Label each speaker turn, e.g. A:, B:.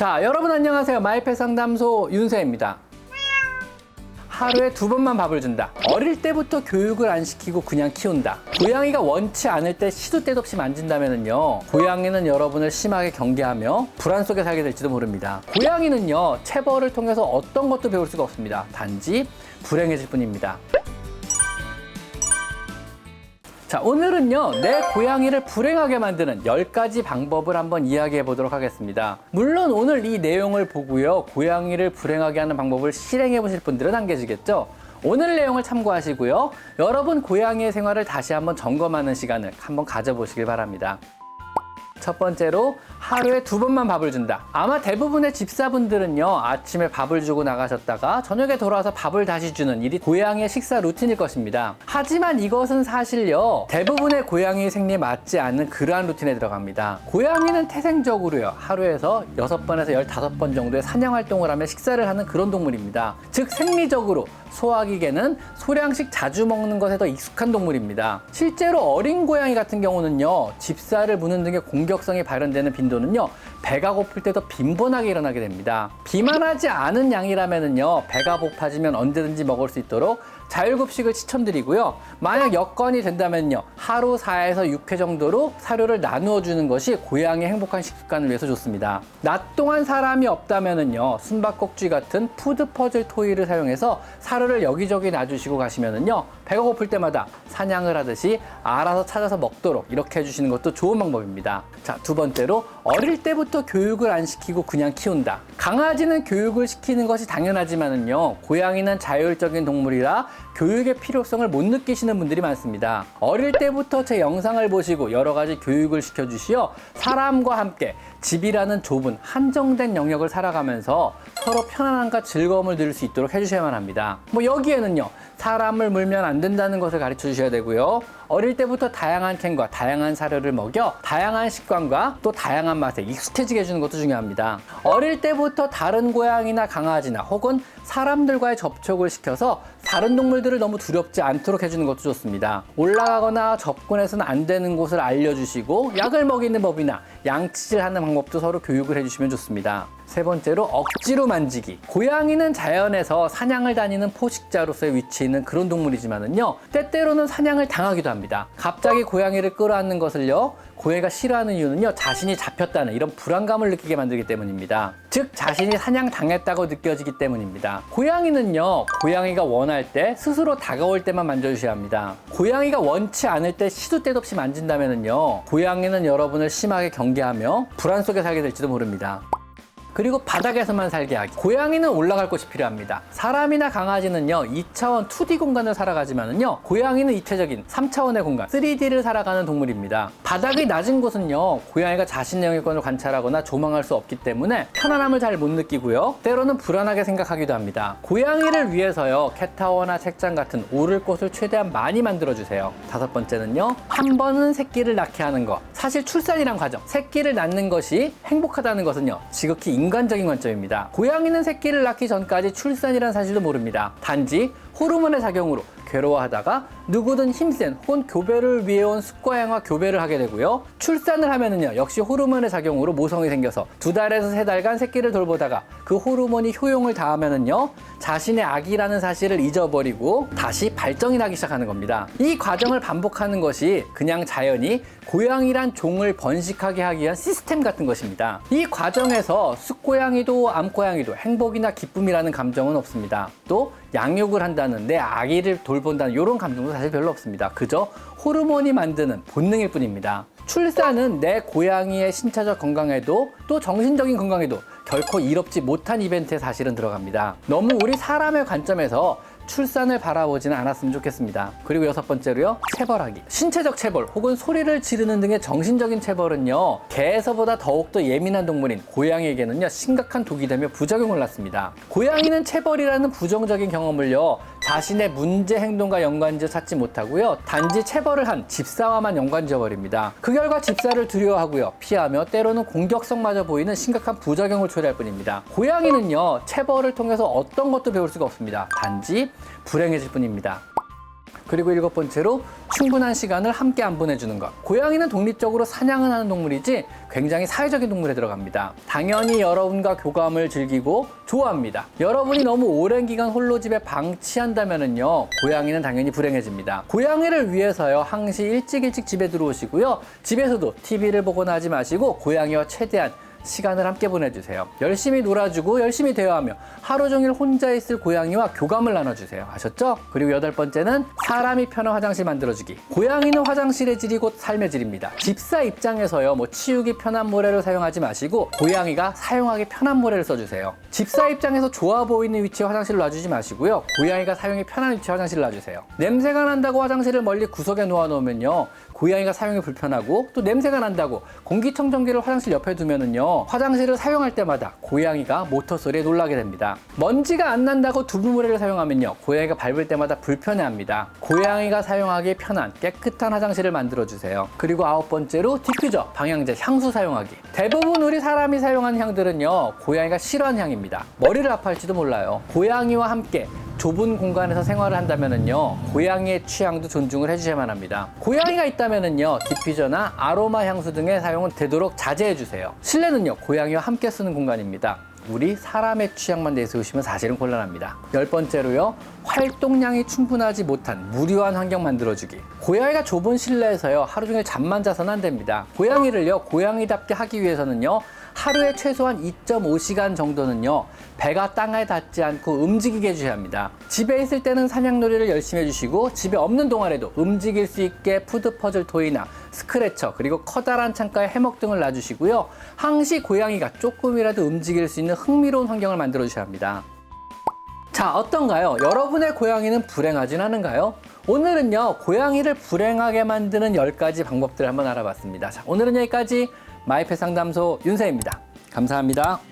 A: 자, 여러분 안녕하세요. 마이펫 상담소 윤세입니다. 하루에 두 번만 밥을 준다. 어릴 때부터 교육을 안 시키고 그냥 키운다. 고양이가 원치 않을 때 시도 때도 없이 만진다면요. 고양이는 여러분을 심하게 경계하며 불안 속에 살게 될지도 모릅니다. 고양이는요, 체벌을 통해서 어떤 것도 배울 수가 없습니다. 단지 불행해질 뿐입니다. 자, 오늘은요, 내 고양이를 불행하게 만드는 10가지 방법을 한번 이야기해 보도록 하겠습니다. 물론 오늘 이 내용을 보고요, 고양이를 불행하게 하는 방법을 실행해 보실 분들은 안 계시겠죠? 오늘 내용을 참고하시고요, 여러분 고양이의 생활을 다시 한번 점검하는 시간을 한번 가져보시길 바랍니다. 첫 번째로 하루에 두 번만 밥을 준다. 아마 대부분의 집사분들은요, 아침에 밥을 주고 나가셨다가 저녁에 돌아와서 밥을 다시 주는 일이 고양이의 식사 루틴일 것입니다. 하지만 이것은 사실요, 대부분의 고양이 생리에 맞지 않는 그러한 루틴에 들어갑니다. 고양이는 태생적으로요, 하루에서 6번에서 15번 정도의 사냥 활동을 하며 식사를 하는 그런 동물입니다. 즉, 생리적으로 소화기계는 소량씩 자주 먹는 것에 더 익숙한 동물입니다. 실제로 어린 고양이 같은 경우는요, 집사를 무는 등의 공격성이 발현되는 빈도는 요, 배가 고플 때 더 빈번하게 일어나게 됩니다. 비만하지 않은 양이라면요, 배가 고파지면 언제든지 먹을 수 있도록 자율급식을 추천드리고요. 만약 여건이 된다면요, 하루 4에서 6회 정도로 사료를 나누어 주는 것이 고양이의 행복한 식습관을 위해서 좋습니다. 낮 동안 사람이 없다면은요, 숨바꼭질 같은 푸드 퍼즐 토이를 사용해서 사료를 여기저기 놔주시고 가시면은요, 배가 고플 때마다 사냥을 하듯이 알아서 찾아서 먹도록 이렇게 해주시는 것도 좋은 방법입니다. 자, 두 번째로 어릴 때부터 교육을 안 시키고 그냥 키운다. 강아지는 교육을 시키는 것이 당연하지만은요, 고양이는 자율적인 동물이라 교육의 필요성을 못 느끼시는 분들이 많습니다. 어릴 때부터 제 영상을 보시고 여러 가지 교육을 시켜주시어 사람과 함께 집이라는 좁은 한정된 영역을 살아가면서 서로 편안함과 즐거움을 누릴 수 있도록 해주셔야만 합니다. 뭐 여기에는요, 사람을 물면 안 된다는 것을 가르쳐 주셔야 되고요. 어릴 때부터 다양한 캔과 다양한 사료를 먹여 다양한 식감과 또 다양한 맛에 익숙해지게 해주는 것도 중요합니다. 어릴 때부터 다른 고양이나 강아지나 혹은 사람들과의 접촉을 시켜서 다른 동물들을 너무 두렵지 않도록 해주는 것도 좋습니다. 올라가거나 접근해서는 안 되는 곳을 알려주시고 약을 먹이는 법이나 양치질 하는 방법도 서로 교육을 해주시면 좋습니다. 세 번째로 억지로 만지기. 고양이는 자연에서 사냥을 다니는 포식자로서의 위치에 있는 그런 동물이지만은요, 때때로는 사냥을 당하기도 합니다. 갑자기 고양이를 끌어안는 것을요, 고양이가 싫어하는 이유는요, 자신이 잡혔다는 이런 불안감을 느끼게 만들기 때문입니다. 즉, 자신이 사냥 당했다고 느껴지기 때문입니다. 고양이는요, 고양이가 원할 때 스스로 다가올 때만 만져주셔야 합니다. 고양이가 원치 않을 때 시도 때도 없이 만진다면은요, 고양이는 여러분을 심하게 경계하며 불안 속에 살게 될지도 모릅니다. 그리고 바닥에서만 살게 하기. 고양이는 올라갈 곳이 필요합니다. 사람이나 강아지는요, 2차원 2D 공간을 살아가지만은요, 고양이는 이체적인 3차원의 공간, 3D를 살아가는 동물입니다. 바닥이 낮은 곳은요, 고양이가 자신의 영역권을 관찰하거나 조망할 수 없기 때문에 편안함을 잘 못 느끼고요, 때로는 불안하게 생각하기도 합니다. 고양이를 위해서요, 캣타워나 책장 같은 오를 곳을 최대한 많이 만들어주세요. 다섯 번째는요, 한 번은 새끼를 낳게 하는 것. 사실 출산이란 과정, 새끼를 낳는 것이 행복하다는 것은요, 지극히 인간적인 관점입니다. 고양이는 새끼를 낳기 전까지 출산이란 사실도 모릅니다. 단지 호르몬의 작용으로 괴로워하다가 누구든 힘센 혹은 교배를 위해 온 숫고양이와 교배를 하게 되고요. 출산을 하면은요, 역시 호르몬의 작용으로 모성이 생겨서 두 달에서 세 달간 새끼를 돌보다가 그 호르몬이 효용을 다하면은요, 자신의 아기라는 사실을 잊어버리고 다시 발정이 나기 시작하는 겁니다. 이 과정을 반복하는 것이 그냥 자연이 고양이란 종을 번식하게 하기 위한 시스템 같은 것입니다. 이 과정에서 숫고양이도 암고양이도 행복이나 기쁨이라는 감정은 없습니다. 또 양육을 한다는 내 아기를 돌본다는 이런 감정도 사실 별로 없습니다. 그저 호르몬이 만드는 본능일 뿐입니다. 출산은 내 고양이의 신체적 건강에도 또 정신적인 건강에도 결코 이롭지 못한 이벤트에 사실은 들어갑니다. 너무 우리 사람의 관점에서 출산을 바라보지는 않았으면 좋겠습니다. 그리고 여섯 번째로요, 체벌하기. 신체적 체벌 혹은 소리를 지르는 등의 정신적인 체벌은요, 개에서보다 더욱더 예민한 동물인 고양이에게는요, 심각한 독이 되며 부작용을 낳습니다. 고양이는 체벌이라는 부정적인 경험을요, 자신의 문제 행동과 연관지어 찾지 못하고요, 단지 체벌을 한 집사와만 연관지어 버립니다. 그 결과 집사를 두려워하고요, 피하며 때로는 공격성마저 보이는 심각한 부작용을 초래할 뿐입니다. 고양이는요, 체벌을 통해서 어떤 것도 배울 수가 없습니다. 단지 불행해질 뿐입니다. 그리고 일곱 번째로 충분한 시간을 함께 안 보내주는 것. 고양이는 독립적으로 사냥을 하는 동물이지 굉장히 사회적인 동물에 들어갑니다. 당연히 여러분과 교감을 즐기고 좋아합니다. 여러분이 너무 오랜 기간 홀로 집에 방치한다면은요, 고양이는 당연히 불행해집니다. 고양이를 위해서요, 항시 일찍 일찍 집에 들어오시고요, 집에서도 TV를 보거나 하지 마시고 고양이와 최대한 시간을 함께 보내주세요. 열심히 놀아주고 열심히 대화하며 하루 종일 혼자 있을 고양이와 교감을 나눠주세요. 아셨죠? 그리고 여덟 번째는 사람이 편한 화장실 만들어주기. 고양이는 화장실의 질이 곧 삶의 질입니다. 집사 입장에서요, 뭐 치우기 편한 모래를 사용하지 마시고 고양이가 사용하기 편한 모래를 써주세요. 집사 입장에서 좋아 보이는 위치에 화장실을 놔주지 마시고요. 고양이가 사용이 편한 위치에 화장실을 놔주세요. 냄새가 난다고 화장실을 멀리 구석에 놓아놓으면요. 고양이가 사용이 불편하고 또 냄새가 난다고 공기청정기를 화장실 옆에 두면은요 화장실을 사용할 때마다 고양이가 모터 소리에 놀라게 됩니다. 먼지가 안 난다고 두부모래를 사용하면요 고양이가 밟을 때마다 불편해합니다. 고양이가 사용하기 편한 깨끗한 화장실을 만들어 주세요. 그리고 아홉 번째로 디퓨저, 방향제, 향수 사용하기. 대부분 우리 사람이 사용하는 향들은요 고양이가 싫어하는 향입니다. 머리를 아파할지도 몰라요. 고양이와 함께 좁은 공간에서 생활을 한다면은요 고양이의 취향도 존중을 해주셔야만 합니다. 고양이가 있다면은요 디퓨저나 아로마 향수 등의 사용은 되도록 자제해 주세요. 실내는요 고양이와 함께 쓰는 공간입니다. 우리 사람의 취향만 내세우시면 사실은 곤란합니다. 열 번째로요 활동량이 충분하지 못한 무료한 환경 만들어주기. 고양이가 좁은 실내에서요 하루 종일 잠만 자서는 안 됩니다. 고양이를요 고양이답게 하기 위해서는요 하루에 최소한 2.5시간 정도는요 배가 땅에 닿지 않고 움직이게 해주셔야 합니다. 집에 있을 때는 사냥놀이를 열심히 해주시고 집에 없는 동안에도 움직일 수 있게 푸드 퍼즐 토이나 스크래처 그리고 커다란 창가에 해먹 등을 놔주시고요. 항시 고양이가 조금이라도 움직일 수 있는 흥미로운 환경을 만들어 주셔야 합니다. 자, 어떤가요? 여러분의 고양이는 불행하진 않은가요? 오늘은요, 고양이를 불행하게 만드는 10가지 방법들을 한번 알아봤습니다. 자, 오늘은 여기까지 마이펫 상담소 윤세입니다. 감사합니다.